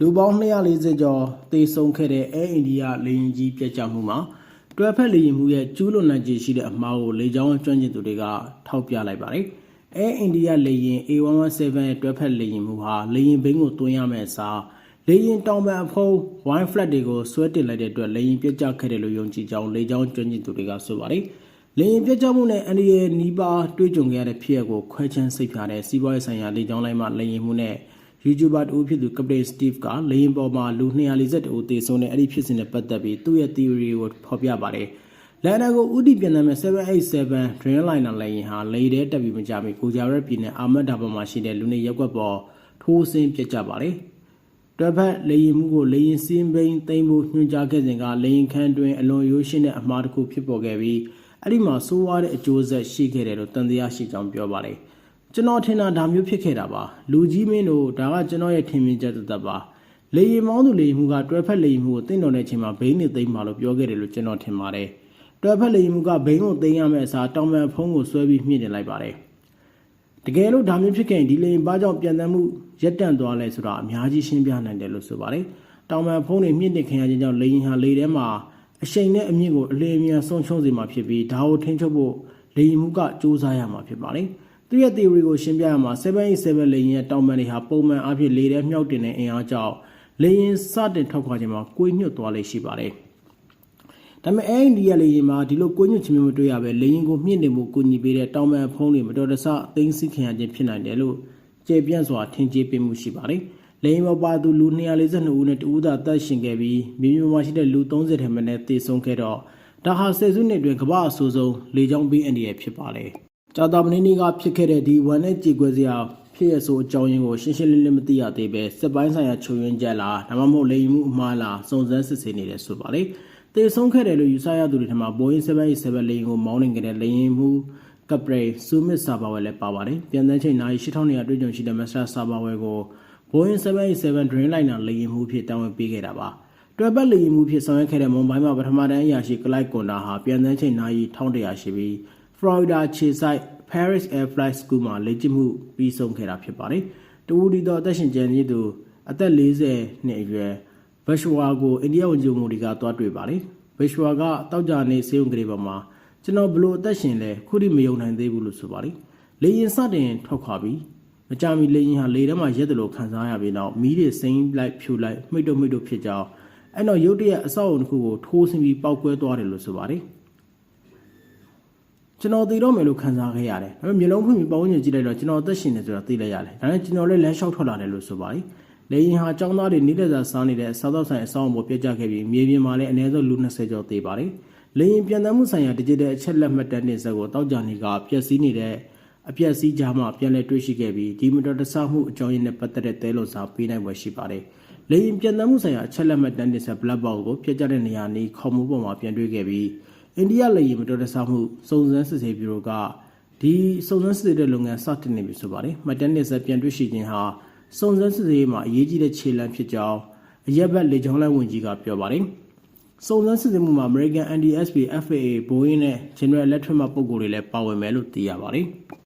လူပေါင်း240ကျော်သေဆုံးခဲ့တဲ့အဲအိန္ဒိယလေယာဉ်ကြီးပြတ်ကျမှုမှာတွဲဖက်လေယာဉ်မှုရဲ့ကျူးလွန်နိုင်ခြေရှိတဲ့အမှားကိုလေကြောင်းကျွမ်းကျင်သူတွေကထောက်ပြလိုက်ပါတယ်။အဲအိန္ဒိယလေယာဉ် A117 ရဲ့တွဲဖက်လေယာဉ်မှုဟာလေယာဉ်ဘိန်းကိုတွင်းရမယ့်အစားလေယာဉ်တောင်ပံအဖုံး wine flat တွေကိုဆွဲတင်လိုက်တဲ့အတွက်လေယာဉ်ပြတ်ကျခဲ့တယ်လို့ယုံကြည်ကြောင်းလေကြောင်းကျွမ်းကျင်သူတွေကဆိုပါတယ်။လေယာဉ်ပြတ်ကျမှုနဲ့အန်ဒီရဲ့နီးပါးတွေးကြုံခဲ့ရတဲ့ဖြစ်ရပ်ကိုခွဲခြမ်းစိတ်ဖြာတဲ့စီးပွားရေးဆိုင်ရာလေကြောင်းလိုင်းမှလေယာဉ်မှုနဲ့ YouTuber တူဖြစ်သူကပတေးစတီဗ်ကလေရင်ပေါ်မှာလူ240ဦးသေဆုံးတဲ့အဲ့ဒီဖြစ်စဉ်နဲ့ပတ်သက်ပြီးသူ့ရဲ့ theory ကိုဖော်ပြပါတယ်။လန်ဒန်ကိုဥတီပြန်တဲ့787 Dreamliner လေယာဉ်ဟာလေထဲတက်ပြီးမကြမီကိုဂျာရက်ပြည်နယ်အာမတ်ဒါဘာမှာရှိတဲ့လူနေရက်ကွက်ပေါ်ထိုးဆင်းပြစ်ကြပါတယ်။တွဲဖက်လေရင်မှုကိုလေရင်စင်းဘိန်းသိမ်းဖို့ညွှန်ကြားခဲ့စဉ်ကလေရင်ခန်းတွင်အလွန်ရိုးရှင်းတဲ့အမှားတစ်ခုဖြစ်ပေါ်ခဲ့ပြီးအဲ့ဒီမှာဆိုးဝါးတဲ့အကျိုးဆက်ရှိခဲ့တယ်လို့တန်တရားရှိကြောင်းပြောပါတယ်။ ကျွန်တော်ထင်တာဒါမျိုးဖြစ်ခဲ့တာပါလူကြီးမင်းတို့ဒါကကျွန်တော်ရဲ့ထင်မြင်ချက်သက်သက်ပါလေရင်မောင်းသူလေရင်မှုကတွဲဖက်လေရင်မှုကိုတင့်တော်တဲ့အချိန်မှာဘိန်းနဲ့သိမ်းပါလို့ပြောခဲ့တယ်လို့ကျွန်တော်ထင်ပါတယ်တွဲဖက်လေရင်မှုကဘိန်းကိုသိမ်းရမယ့်အစားတောင်ပံဖုံးကိုဆွဲပြီးမြင့်တင်လိုက်ပါတယ်တကယ်လို့ဒါမျိုးဖြစ်ခဲ့ရင်ဒီလေရင်ဘာကြောင့်ပြန်တမ်းမှုရက်တန့်သွားလဲဆိုတာအများကြီးရှင်းပြနိုင်တယ်လို့ဆိုပါတယ်တောင်ပံဖုံးတွေမြင့်တင်ခင်ရခြင်းကြောင့်လေရင်ဟာလေထဲမှာအရှိန်နဲ့အမြင့်ကိုအလေအမြန်ဆုံးချုံးစေမှာဖြစ်ပြီးဒါကိုထိန်းချုပ်ဖို့လေရင်မှုကစူးစမ်းရမှာဖြစ်ပါတယ် သူရဲ့ theory ကိုရှင်းပြရမှာ787လေယာဉ်ရဲ့တောင်ပံတွေဟာပုံမှန်အဖြစ်လေထဲမြှောက်တင်တဲ့အင်အားကြောင့်လေယာဉ်စတင်ထောက်ခွာခြင်းမှာကိုယ်ညွတ်သွားလေရှိပါတယ်။ဒါပေမဲ့အဲ့ဒီရလေယာဉ်မှာဒီလိုကိုယ်ညွတ်ခြင်းမျိုးမတွေ့ရပဲလေယာဉ်ကိုမြင့်တင်မှုကိုညီပေးတဲ့တောင်ပံဖုံးတွေမတော်တဆအသိမ်းဆီးခံရခြင်းဖြစ်နိုင်တယ်လို့ကျေပြန့်စွာထင်ကြေးပေးမှုရှိပါတယ်။လေယာဉ်ပေါ်ပါသူလူ242ဦးနဲ့တဦးသာတက်ရှင်ခဲ့ပြီးမြေပြင်မှာရှိတဲ့လူ30ထက်မနည်းသေဆုံးခဲ့တော့ဒါဟာဆယ်စုနှစ်အတွင်းကမ္ဘာအဆိုးဆုံးလေကြောင်းဘေးအန္တရာယ်ဖြစ်ပါတယ်။ ကြာတာမင်းနေ့ကဖြစ်ခဲ့တဲ့ဒီဝန်နဲ့ကြေကွဲစရာဖြစ်ရဆိုအကြောင်းရင်းကိုရှင်းရှင်းလင်းလင်းမသိရသေးပဲစစ်ပိုင်းဆိုင်ရာချုပ်ရင်းကြက်လားဒါမှမဟုတ်လိမ်မှုအမှားလားစုံစမ်းစစ်ဆေးနေတယ်ဆိုပါလေတေဆုံးခဲ့တယ်လို့ယူဆရသူတွေထံမှာ Boeing 787လိမ်ကိုမောင်းနေကြတဲ့လိမ်မှုကပရေဆူမစ်ဆာဘာဝဲလည်းပါပါတယ်ပြန်တန်းချိန်နာရီ8200တွေ့ကြုံရှိတဲ့မက်စတာဆာဘာဝဲကို Boeing 787 Dreamliner လိမ်မှုဖြစ်တောင်းဝင်ပေးခဲ့တာပါတွဲပတ်လိမ်မှုဖြစ်ဆောင်ရွက်ခဲ့တဲ့မွန်ဘိုင်းမှာပထမတန်းအရာရှိကလိုက်ကွန်တာဟာပြန်တန်းချိန်နာရီ1100ရှိပြီး Florida ခြေဆိုင် Paris Air Flight School မှာလေ့ကျင့်မှုပြီးဆုံးခဲ့တာဖြစ်ပါတယ်။တဝူဒီတော်အသက်ရှင်ကျန်ရည်သူအသက်40နှစ်အရွယ်ဘက်ရှ်ဝါကိုအိန္ဒိယဝန်ကြီးမိုဒီကသွားတွေ့ပါတယ်။ဘက်ရှ်ဝါကတောက်ကြနေစေုံကလေးပေါ်မှာကျွန်တော်ဘလို့အသက်ရှင်လဲခုထိမယုံနိုင်သေးဘူးလို့ဆိုပါတယ်။လေရင်စတင်ထွက်ခွာပြီးမကြမီလေရင်ဟာလေထဲမှာရက်တယ်လို့ခံစားရပြီးနောက်မီးတွေစိမ့်လိုက်ဖြူလိုက်မှိတ်တော့မှိတ်တော့ဖြစ်ကြောင်းအဲ့တော့ရုတ်တရက်အဆောက်အုံတစ်ခုကိုထိုးဆင်းပြီးပောက်ကွဲသွားတယ်လို့ဆိုပါတယ်။ ကျွန်တော်သိတော့မယ်လို့ခံစားခဲ့ရတယ်။ဒါပေမဲ့မျိုးလုံးဖွင့်ပြီးပေါင်းညင်ကြည့်လိုက်တော့ကျွန်တော်အသက်ရှင်နေဆိုတာသိလိုက်ရတယ်။ဒါနဲ့ကျွန်တော်လည်းလမ်းလျှောက်ထွက်လာတယ်လို့ဆိုပါတယ်။လေရင်ဟာចောင်းသားတွေနေတဲ့စာစားနေတဲ့စားတော့ဆိုင်အဆောင်ပေါ်ပြတ်ကျခဲ့ပြီးမြေပြင်မှာလည်းအနည်းဆုံးလူ20ကျော်သေပါတယ်။လေရင်ပြန်တမ်းမှုဆိုင်ရာ digital အချက်လက်မှတ်တမ်းတင်စက်ကိုတောက်ကြနေကပျက်စီးနေတဲ့အပျက်စီးကြားမှာပြန်လည်တွေ့ရှိခဲ့ပြီးဒီမတော်တဆမှုအကြောင်းရင်းနဲ့ပတ်သက်တဲ့တဲလို့စာပေးနိုင်ွယ်ရှိပါတယ်။လေရင်ပြန်တမ်းမှုဆိုင်ရာအချက်လက်မှတ်တမ်းတင်စက် black box ကိုပြတ်ကျတဲ့နေရာနီးခေါ်မှုပေါ်မှာပြန်တွေ့ခဲ့ပြီး အိန္ဒိယလေယာဉ်မတော်တဆမှုစုံစမ်းစစ်ဆေးပြုကဒီစုံစမ်းစစ်ဆေးတဲ့လုပ်ငန်းစတင်နေပြီဆိုပါတယ်။မှတ်တမ်းတင်ဆက်ပြန်တွေ့ရှိခြင်းဟာစုံစမ်းစစ်ဆေးမှာအရေးကြီးတဲ့ခြေလှမ်းဖြစ်ကြောင်းအရက်ဘက်လေကြောင်းလိုင်းဝန်ကြီးကပြောပါတယ်။စုံစမ်းစစ်ဆေးမှုမှာ American NDSB FAA Boeing နဲ့ General Electric မှပုံကိုယ်တွေလည်းပါဝင်မယ်လို့သိရပါတယ်။